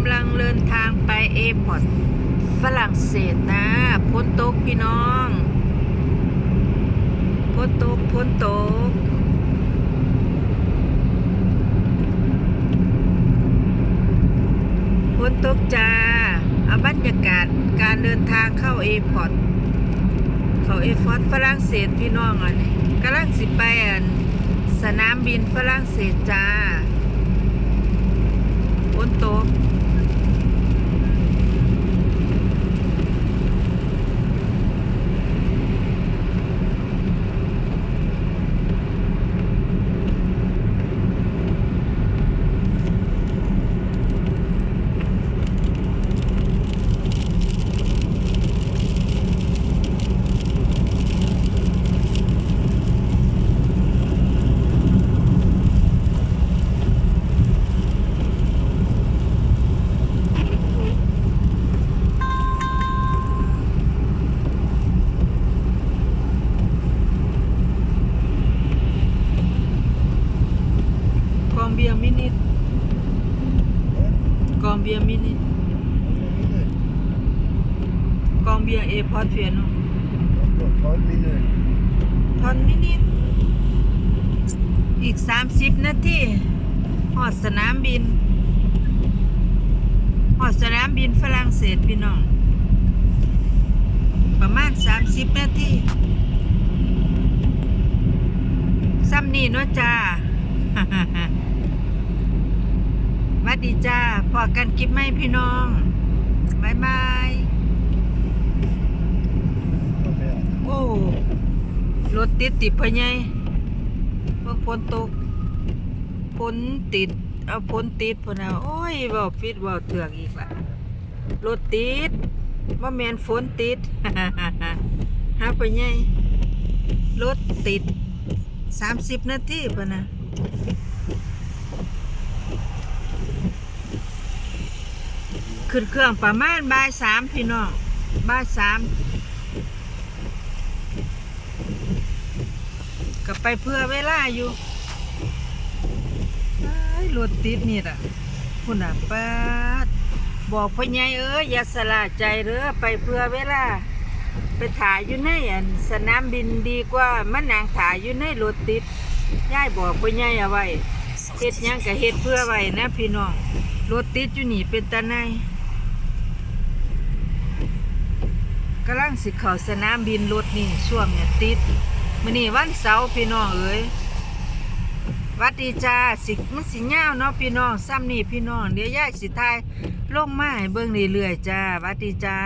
ำลังเดินทางไปเอพอร์ตฝรั่งเศสนะพ้นตกพี่น้องพ้นตกพ้นตกพ้นตกจ้าเอาบรรยากาศการเดินทางเข้าเอพอร์ตเขาเอร์พอร์ตฝรั่งเศสพี่น้องอันนี้กำลังสิไปอันสนามบินฝรั่งเศสจ้าฝนตกองเบียร์มินิ กองเบียร์มินิกองเบียร์เอพอร์ตเฟียโนพอนมินิอีก 30 นาทีหอดสนามบินหอดสนามบินฝรั่งเศสพี่น้อง ประมาณ 30 นาทีซ้ำนี่เนาะจ้าห วัดดีจ้าพอกันคลิปไหมพี่น้องบายบายโอ้รถติดติดพะไงเมื่อฝนตกฝนติด เอาฝนติดพะนะโอ้ยเบาฟิตเบาเถื่อกอีกละรถติดว่าแมนฝนติดหาไปไงรถติดสามสิบนาทีพะนะ ขึ้นเครื่องประมาณบ่ายสามพี่น้องบ่ายสามก็ไปเพื่อเวลาอยู่อ้รถติดนี่ล่ะคุณอะป้าบอกพ่อใหญ่เอ้ยอย่าสละใจเด้อไปเพื่อเวลา ไปถ่ายอยู่ในอันสนามบินดีกว่ามันนางถ่ายอยู่ในรถติดยายบอกพ่อใหญ่เอาไว้เฮ็ดยังก็เฮ็ดเพื่อไว้นะพี่น้องรถติดอยู่นี่เป็นตาในาย กำลังสิเข้าสนามบินรถนี่ช่วงเนี่ยติดมื้อนี้วันเสาร์พี่น้องเอ้ยวัดดีจ้าสิมันสิยาวเนาะพี่น้องซ้ำนี่พี่น้องเดี๋ยวยายสิทายลงมาให้เบิ่งเรื่อยๆจ้าวัดดีจ้า